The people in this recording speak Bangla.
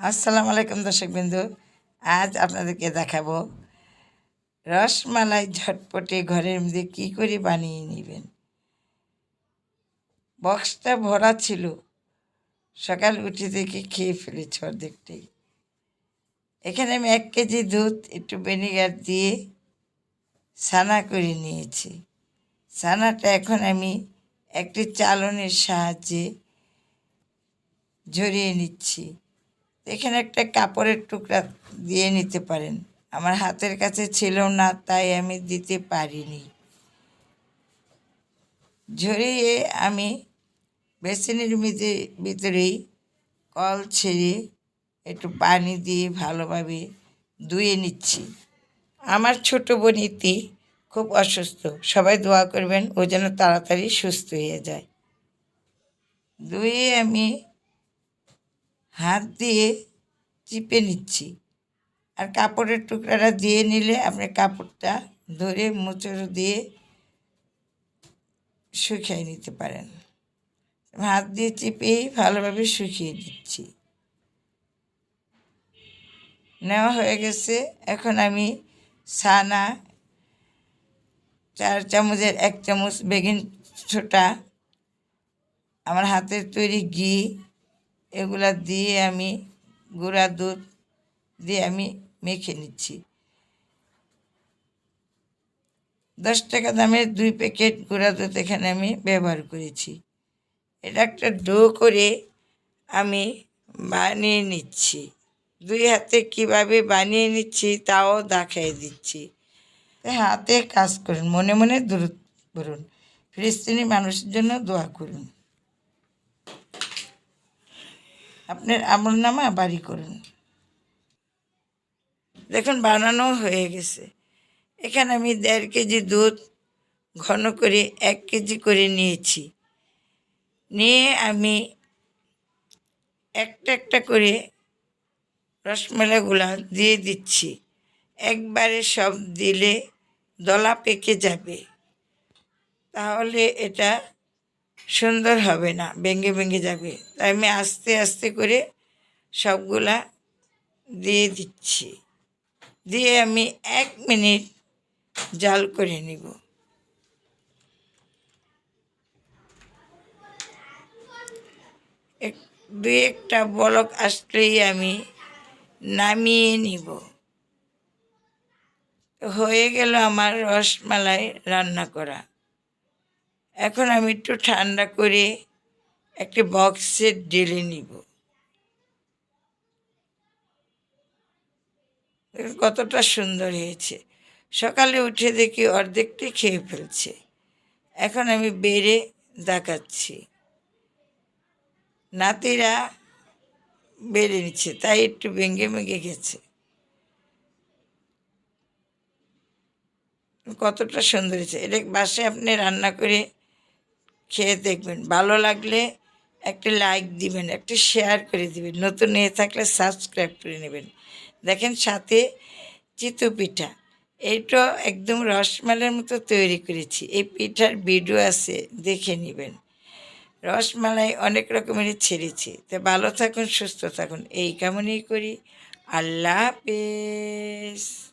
আসসালামু আলাইকুম দর্শক বিন্দু। আজ আপনাদেরকে দেখাবো রসমালাই ঝটপটে ঘরের মধ্যে কী করে বানিয়ে নেবেন। বক্সটা ভরা ছিল। সকাল উঠে দেখে খেয়ে ফেলেছি অর্ধেকটাই। এখানে আমি এক কেজি দুধ, একটু ভিনেগার দিয়ে ছানা করে নিয়েছি। ছানাটা এখন আমি একটি চালনের সাহায্যে ঝরিয়ে নিচ্ছি। এখানে একটা কাপড়ের টুকরা দিয়ে নিতে পারেন। আমার হাতের কাছে ছিল না, তাই আমি দিতে পারিনি। ঝরিয়ে আমি বেসিনের ভিতরে ভিতরেই কল ছেড়ে একটু পানি দিয়ে ভালোভাবে ধুয়ে নিচ্ছি। আমার ছোট বোন ইতি খুব অসুস্থ। সবাই দোয়া করবেন ও যেন তাড়াতাড়ি সুস্থ হয়ে যায়। ধুয়ে আমি হাত দিয়ে চিপে নিচ্ছি। আর কাপড়ের টুকরাটা দিয়ে নিলে আপনি কাপড়টা ধরে মোচড় দিয়ে শুকিয়ে নিতে পারেন। হাত দিয়ে চিপেই ভালোভাবে শুকিয়ে দিচ্ছি নেওয়া হয়ে গেছে। এখন আমি ছানা, চার চামচের এক চামচ বেগিন ছোটা, আমার হাতের তৈরি ঘি এগুলা দিয়ে আমি গুঁড়া দুধ দিয়ে আমি মেখে নিচ্ছি। দশ টাকা দামের দুই প্যাকেট গুঁড়া দুধ এখানে আমি ব্যবহার করেছি। এটা একটা ডো করে আমি বানিয়ে নিচ্ছি। দুই হাতে কীভাবে বানিয়ে নিচ্ছি তাও দেখাই দিচ্ছি। হাতে কাজ করুন, মনে মনে দূর করুন ফিলিস্তিনি মানুষের জন্য দোয়া করুন। আপনার আমল নামা বাড়ি করুন। দেখুন, বানানো হয়ে গেছে। এখানে আমি দেড় কেজি দুধ ঘন করে এক কেজি করে নিয়েছি। নিয়ে আমি একটা একটা করে রসমালাইগুলা দিয়ে দিচ্ছি। একবারে সব দিলে দলা পেকে যাবে। তাহলে এটা সুন্দর হবে না, ভেঙে ভেঙে যাবে। তাই আমি আস্তে আস্তে করে সবগুলা দিয়ে দিচ্ছি। দিয়ে আমি এক মিনিট জাল করে নিব। দুই একটা বলক আসলেই আমি নামিয়ে নিব। হয়ে গেল আমার রসমালাই রান্না করা। এখন আমি একটু ঠান্ডা করে একটি বক্সে ঢেলে নিব। কতটা সুন্দর হয়েছে। সকালে উঠে দেখি অর্ধেকটি খেয়ে ফেলছে। এখন আমি বেড়ে দেখাচ্ছি। নাতিরা বেড়ে নিচ্ছে, তাই একটু ভেঙে ভেঙে গেছে। কতটা সুন্দর হয়েছে। এটা বাসে আপনি রান্না করে খেয়ে দেখবেন। ভালো লাগলে একটা লাইক দিবেন, একটা শেয়ার করে দিবেন। নতুন নিয়ে থাকলে সাবস্ক্রাইব করে নেবেন। দেখেন সাথে চিতু পিঠা। এইটা একদম রসমালাইয়ের মতো তৈরি করেছি। এই পিঠার ভিডিও আছে, দেখে নেবেন। রসমালাই অনেক রকমের ছেড়েছি। তো ভালো থাকুন, সুস্থ থাকুন। এই কামনেই করি। আল্লাহ হাফেজ।